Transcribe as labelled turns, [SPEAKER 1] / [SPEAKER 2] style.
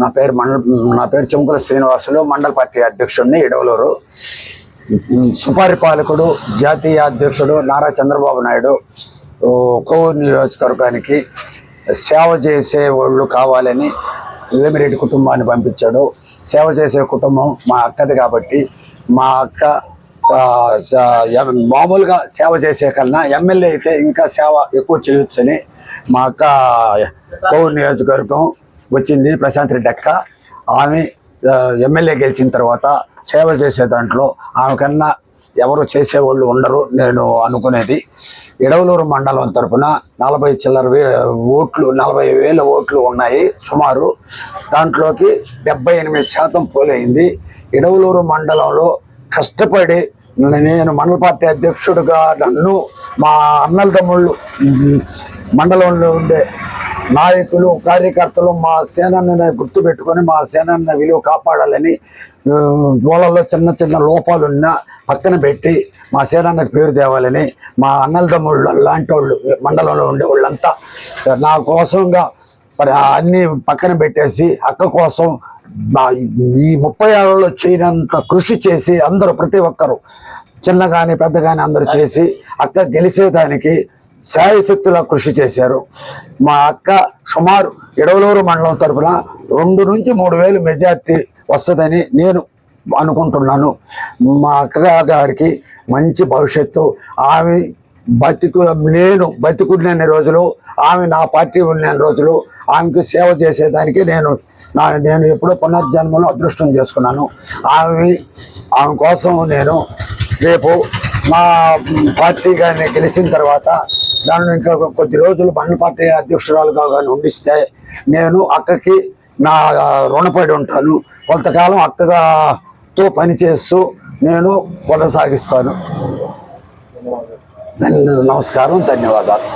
[SPEAKER 1] నా పేరు మండల నా పేరు చెంకుల శ్రీనివాసులు మండల పార్టీ అధ్యక్షుడిని ఇడవలూరు సుపరిపాలకుడు జాతీయ అధ్యక్షుడు నారా చంద్రబాబు నాయుడు. కోవూరు నియోజకవర్గానికి సేవ చేసే వాళ్ళు కావాలని వేమిరెడ్డి కుటుంబాన్ని పంపించాడు. సేవ చేసే కుటుంబం మా అక్కది కాబట్టి మా అక్క మామూలుగా సేవ చేసే కన్నా ఎమ్మెల్యే అయితే ఇంకా సేవ ఎక్కువ చేయొచ్చని మా అక్క కోవూరు నియోజకవర్గం వచ్చింది ప్రశాంత్ రెడ్డి అక్క. ఆమె ఎమ్మెల్యే గెలిచిన తర్వాత సేవ చేసే దాంట్లో ఆమె కన్నా ఎవరు చేసేవాళ్ళు ఉండరు నేను అనుకునేది. ఎడవలూరు మండలం తరపున నలభై చిల్లర ఓట్లు నలభై వేల ఓట్లు ఉన్నాయి సుమారు. దాంట్లోకి డెబ్బై ఎనిమిది శాతం పోలైంది. ఎడవలూరు మండలంలో కష్టపడి నేను మండల పార్టీ అధ్యక్షుడిగా నన్ను మా అన్నల తమ్ముళ్ళు మండలంలో ఉండే నాయకులు కార్యకర్తలు మా సేనని గుర్తుపెట్టుకొని మా సేనని విలువ కాపాడాలని మూలలో చిన్న చిన్న లోపాలున్నా పక్కన పెట్టి మా సేనన్నకు పేరు తేవాలని మా అన్నల తమ్ముళ్ళు లాంటి వాళ్ళు మండలంలో ఉండే వాళ్ళంతా. సార్ నా కోసంగా మరి పక్కన పెట్టేసి అక్క కోసం మా ఈ ముప్పై ఏళ్ళలో చేయనంత కృషి చేసి అందరూ ప్రతి ఒక్కరు చిన్న కానీ పెద్ద కానీ అందరూ చేసి అక్క గెలిచేదానికి శాయశక్తులా కృషి చేశారు. మా అక్క సుమారు ఇడవలూరు మండలం తరపున రెండు నుంచి మూడు వేలు మెజార్టీ వస్తుందని నేను అనుకుంటున్నాను. మా అక్క గారికి మంచి భవిష్యత్తు ఆమె బతికు నేను బతికున్న రోజులు ఆమె నా పార్టీ ఉన్న రోజులు ఆమెకు సేవ చేసేదానికి నేను నా నేను ఎప్పుడో పునర్జన్మలో అదృష్టం చేసుకున్నాను. ఆమె ఆమె కోసం నేను రేపు మా పార్టీ కానీ గెలిచిన తర్వాత దాన్ని ఇంకా కొద్ది రోజులు బండ్ల పార్టీ అధ్యక్షురాలుగా కానీ ఉండిస్తే నేను అక్కకి నా రుణపడి ఉంటాను. కొంతకాలం అక్కతో పనిచేస్తూ నేను కొనసాగిస్తాను. నమస్కారం ధన్యవాదాలు.